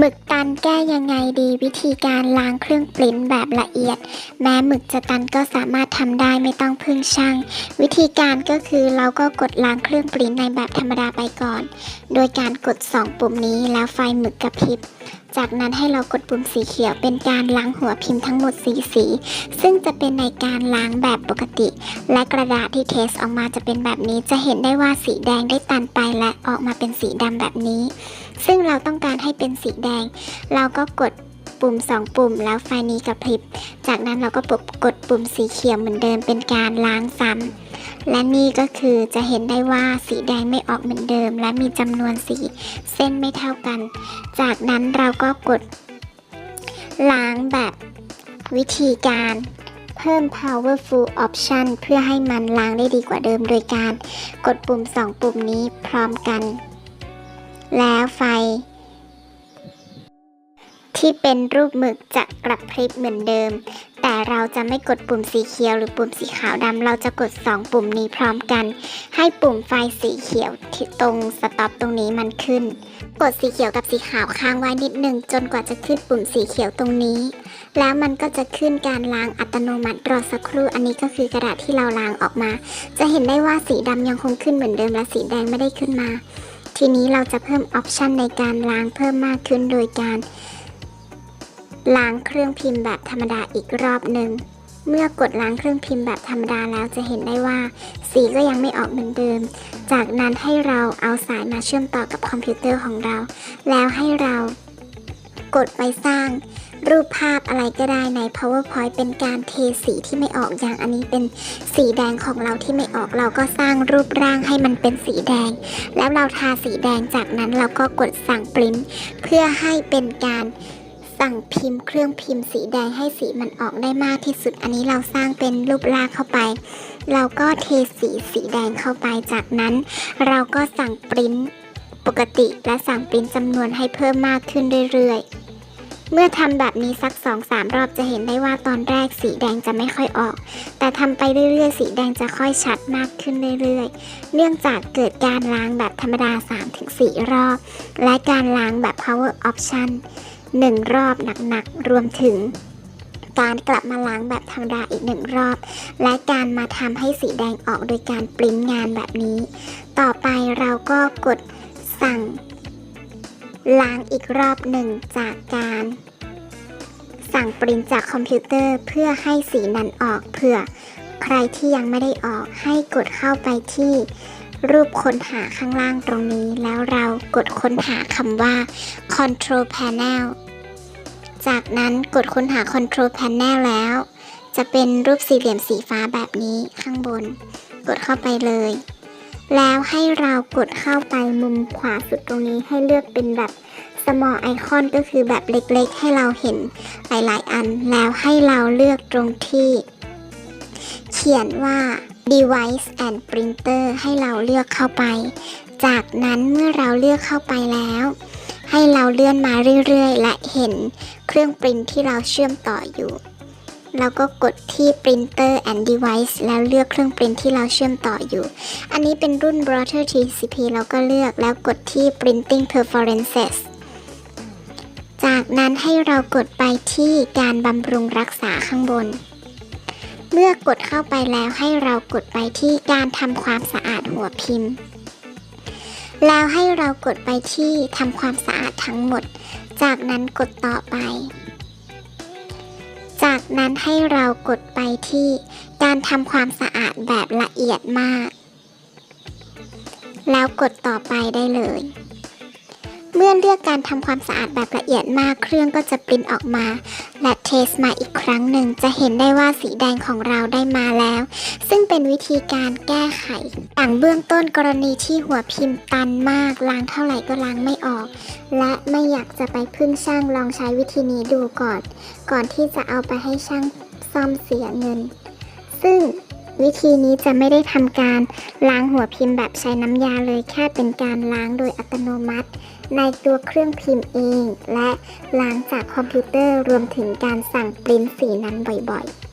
หมึกตันแก้ยังไงดีวิธีการล้างเครื่องปริ้นแบบละเอียด แม้หมึกจะตันก็สามารถทำได้ไม่ต้องพึ่งช่าง วิธีการก็คือเราก็กดล้างเครื่องปริ้นในแบบธรรมดาไปก่อน โดยการกด 2 ปุ่มนี้แล้วไฟหมึกกระพริบจากนั้นให้เรากดปุ่มสีเขียวเป็นการล้างหัวพิมพ์ทั้งหมดสีสี ซึ่งจะเป็นในการล้างแบบปกติ และกระดาษที่เทสออกมาจะเป็นแบบนี้จะเห็นได้ว่าสีแดงได้ตันไปและออกมาเป็นสีดำแบบนี้ ซึ่งเราต้องการให้เป็นสีแดง เราก็กดปุ่ม 2 ปุ่มแล้วไฟนี้กระพริบ จากนั้นเราก็ปกดปุ่มสีเขียวเหมือนเดิมเป็นการล้างซ้ำ และนี่ก็คือจะเห็นได้ว่าสีแดงไม่ออกเหมือนเดิม และมีจำนวนสีเส้นไม่เท่ากัน จากนั้นเราก็กด ล้างแบบวิธีการเพิ่ม powerful option เพื่อให้มันล้างได้ดีกว่าเดิมโดยการกดปุ่ม 2 ปุ่มนี้พร้อมกัน แล้วไฟ ที่เป็นรูปหมึกจะกระพริบเหมือนเดิม แต่เราจะไม่กดปุ่มสีเขียวหรือปุ่มสีขาวดำเราจะกด 2 ปุ่มนี้พร้อมกัน ให้ปุ่มไฟสีเขียวที่ตรงสต็อปตรงนี้มันขึ้น กดสีเขียวกับสีขาวค้างไว้นิดหนึ่งจนกว่าจะขึ้นปุ่มสีเขียวตรงนี้ แล้วมันก็จะขึ้นการล้างอัตโนมัติรอสักครู่อันนี้ก็คือกระดาษที่เราล้างออกมา จะเห็นได้ว่าสีดำยังคงขึ้นเหมือนเดิมและสีแดงไม่ได้ขึ้นมา ทีนี้เราจะเพิ่มออปชันในการล้างเพิ่มมากขึ้นโดยการล้างเครื่องพิมพ์แบบธรรมดาอีกรอบหนึ่ง เมื่อกดล้างเครื่องพิมพ์แบบธรรมดาแล้วจะเห็นได้ว่า สีก็ยังไม่ออกเหมือนเดิม จากนั้นให้เราเอาสายมาเชื่อมต่อกับคอมพิวเตอร์ของเรา แล้วให้เรากดไปสร้าง รูปภาพอะไรก็ได้ใน PowerPoint เป็นการเทสีที่ไม่ออกอย่างอันนี้เป็นสีแดงของเราที่ไม่ออกเราก็สร้างรูปร่างให้มันเป็นสีแดง แล้วเราทาสีแดงจากนั้นเราก็กดสั่งปริ้นเพื่อให้เป็นการสั่งพิมพ์เครื่องพิมพ์สีแดงให้สีมันออกได้มากที่สุด อันนี้เราสร้างเป็นรูปร่างเข้าไป เราก็เทสีสีแดงเข้าไปจากนั้น เราก็สั่งปริ้นปกติและสั่งปริ้นจำนวนให้เพิ่มมากขึ้นเรื่อยๆ เมื่อทำแบบนี้สัก2-3รอบจะเห็นได้ว่าตอนแรกสีแดงจะไม่ค่อยออก แต่ทำไปเรื่อยๆ สีแดงจะค่อยชัดมากขึ้นเรื่อยๆ เนื่องจากเกิดการล้างแบบธรรมดา 3-4 รอบ และการล้างแบบ power option หนึ่งรอบหนักๆ รวมถึงการกลับมาล้างแบบธรรมดาอีกหนึ่งรอบ และการมาทำให้สีแดงออกโดยการปริ้นงานแบบนี้ ต่อไปเราก็กดสั่ง ล้างอีกรอบหนึ่งจากการ สั่งปริ้นจากคอมพิวเตอร์เพื่อให้สีนั้นออกเผื่อ ใครที่ยังไม่ได้ออกให้กดเข้าไปที่รูปค้นหาข้างล่างตรงนี้ แล้วเรากดค้นหาคำว่า Control Panel จากนั้นกดค้นหา Control Panel แล้ว จะเป็นรูปสี่เหลี่ยมสีฟ้าแบบนี้ข้างบน กดเข้าไปเลย แล้วให้เรากดเข้าไปมุมขวาสุดตรงนี้ให้เลือกเป็นแบบ small icon ก็คือแบบเล็กๆ ให้เราเห็นหลายๆ อัน แล้วให้เราเลือกตรงที่ เขียนว่า device and printer ให้เราเลือกเข้าไป จากนั้นเมื่อเราเลือกเข้าไปแล้ว ให้เราเลื่อนมาเรื่อยๆ และเห็นเครื่องปริ้นที่เราเชื่อมต่ออยู่ เราก็กดที่ printer and device แล้วเลือกเครื่องปริ้นที่เราเชื่อมต่ออยู่ อันนี้เป็นรุ่น Brother TCP เราก็เลือกแล้วกดที่ printing preferences จากนั้นให้เรากดไปที่การบำรุงรักษาข้างบน เมื่อกดเข้าไปแล้วให้เรากดไปที่การทำความสะอาดหัวพิมพ์ แล้วให้เรากดไปที่ทำความสะอาดทั้งหมด จากนั้นกดต่อไป จากนั้นให้เรากดไปที่การทำความสะอาดแบบละเอียดมาก แล้วกดต่อไปได้เลย เมื่อเลือกการทำความสะอาดแบบละเอียดมากเครื่องก็จะปริ้นออกมา และเทสมาอีกครั้งหนึ่ง จะเห็นได้ว่าสีแดงของเราได้มาแล้ว ซึ่งเป็นวิธีการแก้ไขอย่างเบื้องต้นกรณีที่หัวพิมพ์ตันมากล้างเท่าไหร่ก็ล้างไม่ออก และไม่อยากจะไปพึ่งช่างลองใช้วิธีนี้ดูก่อน ก่อนที่จะเอาไปให้ช่างซ่อมเสียเงิน ซึ่ง วิธีนี้จะไม่ได้ทำการล้างหัวพิมพ์แบบใช้น้ำยาเลยแค่เป็นการล้างโดยอัตโนมัติ ในตัวเครื่องพิมพ์เอง และล้างจากคอมพิวเตอร์รวมถึงการสั่งปริ้นสีนั้นบ่อยๆ